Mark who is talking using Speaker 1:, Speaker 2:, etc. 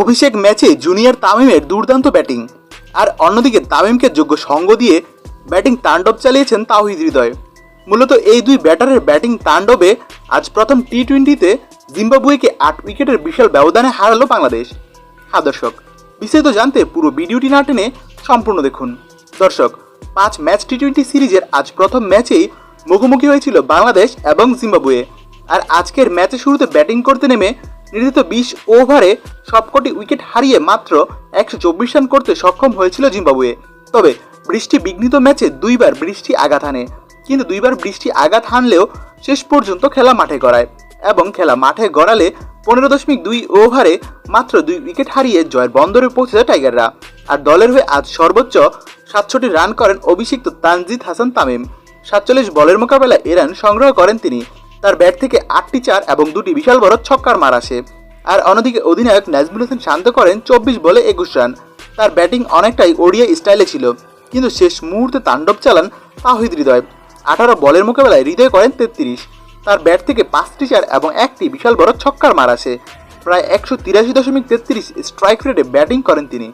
Speaker 1: অভিষেক ম্যাচে জুনিয়র তামিমের দুর্দান্ত ব্যাটিং। আর অন্যদিকে তামিমকে যোগ্য সঙ্গ দিয়ে ব্যাটিং তাণ্ডব চালিয়েছেন তাওহিদ হৃদয়। মূলত এই দুই ব্যাটারের ব্যাটিং তাণ্ডবে আজ প্রথম টি টোয়েন্টিতে জিম্বাবুয়েকে আট উইকেটের বিশাল ব্যবধানে হারালো বাংলাদেশ। হ্যাঁ দর্শক, বিস্তারিত জানতে পুরো ভিডিওটি না টেনে সম্পূর্ণ দেখুন। দর্শক, পাঁচ ম্যাচ টি টোয়েন্টি সিরিজের আজ প্রথম ম্যাচেই মুখোমুখি হয়েছিল বাংলাদেশ এবং জিম্বাবুয়ে। আর আজকের ম্যাচে শুরুতে ব্যাটিং করতে নেমে নির্ধারিত বিশ ওভারে সবকটি উইকেট হারিয়ে মাত্র একশো চব্বিশ রান করতে সক্ষম হয়েছিল জিম্বাবুয়ে। তবে বৃষ্টি বিঘ্নিত ম্যাচে দুইবার বৃষ্টি আঘাত হানে। কিন্তু দুইবার বৃষ্টি আঘাত হানলেও শেষ পর্যন্ত খেলা মাঠে গড়ায় এবং খেলা মাঠে গড়ালে পনেরো দশমিক দুই ওভারে মাত্র দুই উইকেট হারিয়ে জয়ের বন্দরে পৌঁছেছে টাইগাররা। আর দলের হয়ে আজ সর্বোচ্চ সাতষট্টি রান করেন অভিষিক্ত তানজিদ হাসান তামিম। সাতচল্লিশ বলের মোকাবেলায় এ রান সংগ্রহ করেন তিনি। তার ব্যাট থেকে আটটি চার এবং দুটি বিশাল বড় ছক্কার মার আসে। আর অন্যদিকে অধিনায়ক নাজমুল হোসেন শান্ত করেন চব্বিশ বলে একুশ রান। তার ব্যাটিং অনেকটাই ওড়িয়া স্টাইলে ছিল, কিন্তু শেষ মুহূর্তে তাণ্ডব চালান তাহিদ হৃদয়। আঠারো বলের মোকাবেলায় হৃদয় করেন তেত্রিশ। তার ব্যাট থেকে পাঁচটি চার এবং একটি বিশাল বড় ছক্কার মার আসে। প্রায় একশো তিরাশি দশমিক তেত্রিশ স্ট্রাইক রেটে ব্যাটিং করেন তিনি।